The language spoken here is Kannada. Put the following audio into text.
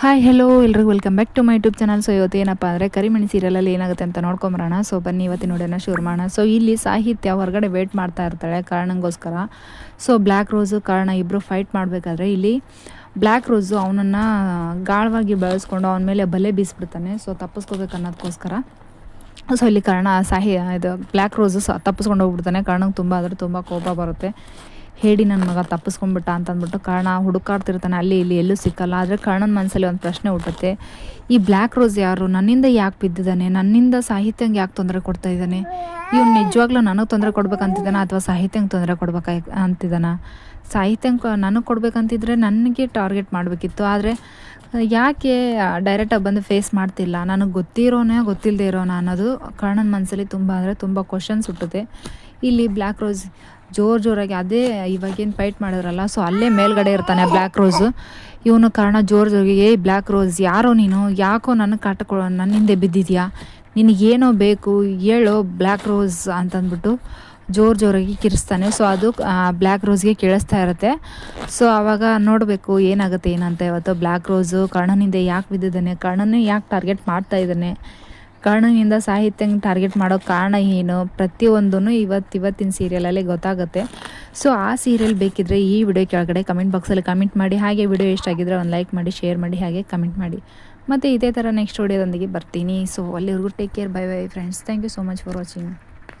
ಹಾಯ್ ಹೆಲೋ ಎಲ್ರಿಗೂ welcome back to my YouTube channel so ಇವತ್ತು ಏನಪ್ಪ ಅಂದರೆ ಕರಿಮಣಿ ಸೀರಿಯಲಲ್ಲಿ ಏನಾಗುತ್ತೆ ಅಂತ ನೋಡ್ಕೊಂಬರೋಣ. ಸೊ ಬನ್ನಿ, ಇವತ್ತಿನ ನೋಡೋಣ ಶುರು ಮಾಡೋಣ. ಸೊ ಇಲ್ಲಿ ಸಾಹಿತ್ಯ ಹೊರಗಡೆ ವೇಟ್ ಮಾಡ್ತಾ ಇರ್ತಾಳೆ ಕಾರಣಕ್ಕೋಸ್ಕರ ಸೊ ಬ್ಲ್ಯಾಕ್ ರೋಸು ಕಾರಣ ಇಬ್ಬರು ಫೈಟ್ ಮಾಡಬೇಕಾದ್ರೆ ಇಲ್ಲಿ ಬ್ಲ್ಯಾಕ್ ರೋಸು ಅವನನ್ನು ಗಾಳವಾಗಿ ಬಳಸ್ಕೊಂಡು ಅವನ ಮೇಲೆ ಬಲೆ ಬೀಸ್ಬಿಡ್ತಾನೆ. ಸೊ ತಪ್ಪಿಸ್ಕೋಬೇಕು ಅನ್ನೋದಕ್ಕೋಸ್ಕರ ಸೊ ಇಲ್ಲಿ ಕಾರಣ ಸಾಹಿ ಇದು ಬ್ಲ್ಯಾಕ್ ರೋಸು ತಪ್ಪಿಸ್ಕೊಂಡು ಹೋಗ್ಬಿಡ್ತಾನೆ. ಕಾರಣಕ್ಕೆ ತುಂಬ ಆದರೆ ತುಂಬ ಕೋಪ ಬರುತ್ತೆ. ಹೇಳಿ ನನ್ನ ಮಗ ತಪ್ಪಿಸ್ಕೊಂಡ್ಬಿಟ್ಟ ಅಂತಂದ್ಬಿಟ್ಟು ಕಾರಣ ಹುಡುಕಾಡ್ತಿರ್ತಾನೆ. ಅಲ್ಲಿ ಇಲ್ಲಿ ಎಲ್ಲೂ ಸಿಕ್ಕಲ್ಲ. ಆದರೆ ಕರ್ಣನ ಮನಸ್ಸಲ್ಲಿ ಒಂದು ಪ್ರಶ್ನೆ ಹುಟ್ಟುತ್ತೆ. ಈ ಬ್ಲ್ಯಾಕ್ ರೋಸ್ ಯಾರು? ನನ್ನಿಂದ ಯಾಕೆ ಬಿದ್ದಿದ್ದಾನೆ? ನನ್ನಿಂದ ಸಾಹಿತ್ಯಂಗೆ ಯಾಕೆ ತೊಂದರೆ ಕೊಡ್ತಾ ಇದ್ದಾನೆ? ಇವ್ನು ನಿಜವಾಗ್ಲೂ ನನಗೆ ತೊಂದರೆ ಕೊಡ್ಬೇಕಂತಿದ್ದಾನ ಅಥವಾ ಸಾಹಿತ್ಯಂಗೆ ತೊಂದರೆ ಕೊಡ್ಬೇಕಾ ಅಂತಿದ್ದಾನ? ಸಾಹಿತ್ಯಂಗೆ ನನಗೆ ಕೊಡ್ಬೇಕಂತಿದ್ರೆ ನನಗೆ ಟಾರ್ಗೆಟ್ ಮಾಡಬೇಕಿತ್ತು. ಆದರೆ, ಯಾಕೆ ಡೈರೆಕ್ಟಾಗಿ ಬಂದು ಫೇಸ್ ಮಾಡ್ತಿಲ್ಲ? ನನಗೆ ಗೊತ್ತಿರೋನೇ ಗೊತ್ತಿಲ್ಲದೆ ಇರೋನ ಅನ್ನೋದು ಕರ್ಣನ ಮನಸ್ಸಲ್ಲಿ ತುಂಬ ಅಂದರೆ ತುಂಬ ಕ್ವಶನ್ಸ್ ಹುಟ್ಟುತ್ತೆ. ಇಲ್ಲಿ ಬ್ಲ್ಯಾಕ್ ರೋಸ್ ಜೋರು ಜೋರಾಗಿ ಅದೇ ಇವಾಗೇನು ಫೈಟ್ ಮಾಡಿದ್ರಲ್ಲ ಸೊ ಅಲ್ಲೇ ಮೇಲ್ಗಡೆ ಇರ್ತಾನೆ ಬ್ಲ್ಯಾಕ್ ರೋಸು ಇವನು ಕಾರಣ ಜೋರು ಜೋರಿಗೆ, ಏ ಬ್ಲ್ಯಾಕ್ ರೋಸ್ ಯಾರೋ ನೀನು? ಯಾಕೋ ನನಗೆ ಕಾಟಕೊಳ್ಳೋ ನನ್ನ ಹಿಂದೆ ಬಿದ್ದಿದ್ಯಾ? ನಿನಗೇನೋ ಬೇಕು, ಹೇಳೋ ಬ್ಲ್ಯಾಕ್ ರೋಸ್ ಅಂತಂದ್ಬಿಟ್ಟು ಜೋರು ಜೋರಾಗಿ ಕಿರಿಸ್ತಾನೆ. ಸೊ ಅದು ಬ್ಲ್ಯಾಕ್ ರೋಸ್ಗೆ ಕೇಳಿಸ್ತಾ ಇರುತ್ತೆ. ಸೊ ಆವಾಗ ನೋಡಬೇಕು, ಏನಾಗುತ್ತೆ, ಏನಂತ ಇವತ್ತು ಬ್ಲ್ಯಾಕ್ ರೋಸು ಕರ್ಣನಿಂದ ಯಾಕೆ ಬಿದ್ದಿದ್ದಾನೆ, ಕರ್ಣನೇ ಯಾಕೆ ಟಾರ್ಗೆಟ್ ಮಾಡ್ತಾ ಇದ್ದಾನೆ? ಕರ್ಣನಿಂದ ಸಾಹಿತ್ಯಂಗೆ ಟಾರ್ಗೆಟ್ ಮಾಡೋ ಕಾರಣ ಏನು? ಪ್ರತಿಯೊಂದೂ ಇವತ್ತು ಇವತ್ತಿನ ಸೀರಿಯಲಲ್ಲಿ ಗೊತ್ತಾಗುತ್ತೆ. ಸೊ ಆ ಸೀರಿಯಲ್ ಬೇಕಿದ್ರೆ ಈ ವಿಡಿಯೋ ಕೆಳಗಡೆ ಕಮೆಂಟ್ ಬಾಕ್ಸಲ್ಲಿ ಕಮೆಂಟ್ ಮಾಡಿ. ಹಾಗೆ ವಿಡಿಯೋ ಇಷ್ಟ ಆಗಿದ್ರೆ ಒಂದು ಲೈಕ್ ಮಾಡಿ ಶೇರ್ ಮಾಡಿ, ಹಾಗೆ ಕಮೆಂಟ್ ಮಾಡಿ. ಮತ್ತು ಇದೇ ಥರ ನೆಕ್ಸ್ಟ್ ವಿಡಿಯೋದೊಂದಿಗೆ ಬರ್ತೀನಿ. ಸೊ ಅಲ್ಲಿವರೆಗೂ take care bye bye friends thank you so much for watching